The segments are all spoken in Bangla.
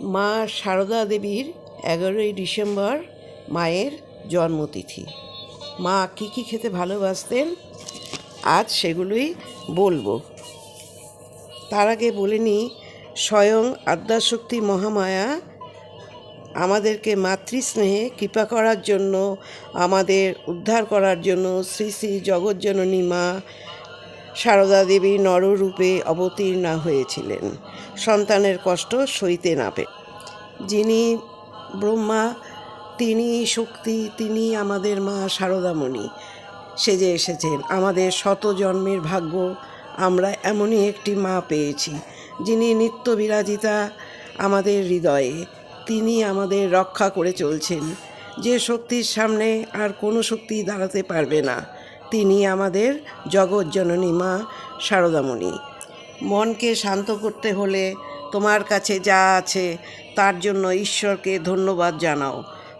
মা সারদা দেবীর এগারোই ডিসেম্বর মায়ের জন্মতিথি। মা কী কী খেতে ভালোবাসতেন, আজ সেগুলোই বলব। তার আগে বলে নিই, স্বয়ং আদ্যাশক্তি মহামায়া আমাদেরকে মাতৃস্নেহে কৃপা করার জন্য, আমাদের উদ্ধার করার জন্য শ্রী শ্রী জগজ্জননী মা সারদা দেবী নররূপে অবতীর্ণা হয়েছিলেন। সন্তানের কষ্ট সইতে না পে যিনি ব্রহ্মা, তিনি শক্তি, তিনি আমাদের মা সারদামণি। সেজে এসেছেন, আমাদের শত জন্মের ভাগ্য, আমরা এমনই একটি মা পেয়েছি, যিনি নিত্য বিরাজিতা আমাদের হৃদয়ে। তিনি আমাদের রক্ষা করে চলছেন। যে শক্তির সামনে আর কোনো শক্তি দাঁড়াতে পারবে না। তিনি আমাদের জগৎজননী মা সারদামণি। মনকে শান্ত করতে হলে তোমার কাছে যা আছে তার জন্য ঈশ্বরকে ধন্যবাদ জানাও।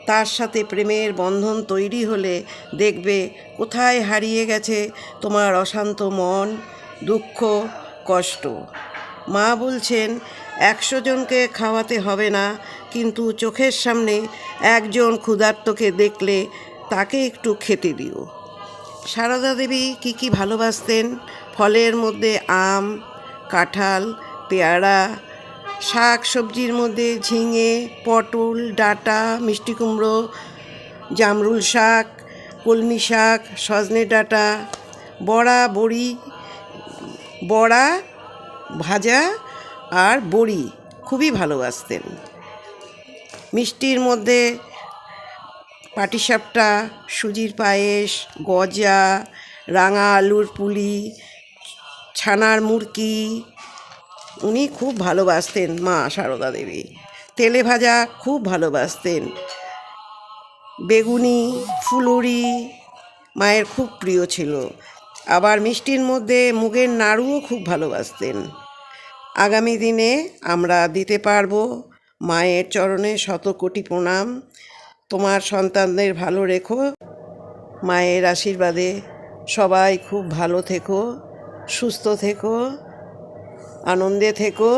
তার সাথে প্রেমের বন্ধন তৈরি হলে দেখবে কোথায় হারিয়ে গেছে তোমার অশান্ত মন, দুঃখ, কষ্ট। মা বলছেন, একশো জনকে খাওয়াতে হবে না, কিন্তু চোখের সামনে একজন ক্ষুধার্তকে দেখলে তাকে একটু খেতে দিও। সারদা দেবী কী কী ভালোবাসতেন? ফলের মধ্যে আম, কাঁঠাল, পেয়ারা, শাক সবজির মধ্যে ঝিঙে, পটল, ডাঁটা, মিষ্টি কুমড়ো, জামরুল শাক, কলমি শাক, সজনে ডাঁটা, বড়া, বড়ি, বড়া, ভাজা আর বড়ি খুবই ভালোবাসতেন। মিষ্টির মধ্যে পাটিসাপটা, সুজির পায়েস, গজা, রাঙা আলুর পুলি, ছানার মুরকি। উনি খুব ভালোবাসতেন মা সারদা দেবী। তেলে ভাজা খুব ভালোবাসতেন। বেগুনি, ফুলুরি মায়ের খুব প্রিয় ছিল। আবার মিষ্টির মধ্যে মুগের নাড়ুও খুব ভালোবাসতেন। আগামী দিনে আমরা দিতে পারব মায়ের চরণে শত কোটি প্রণাম। তোমার সন্তানদের ভালো রেখো। মায়ের আশীর্বাদে সবাই খুব ভালো থেকো, সুস্থ থেকো, আনন্দে থেকো।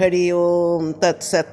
হরি ওম তৎসৎ।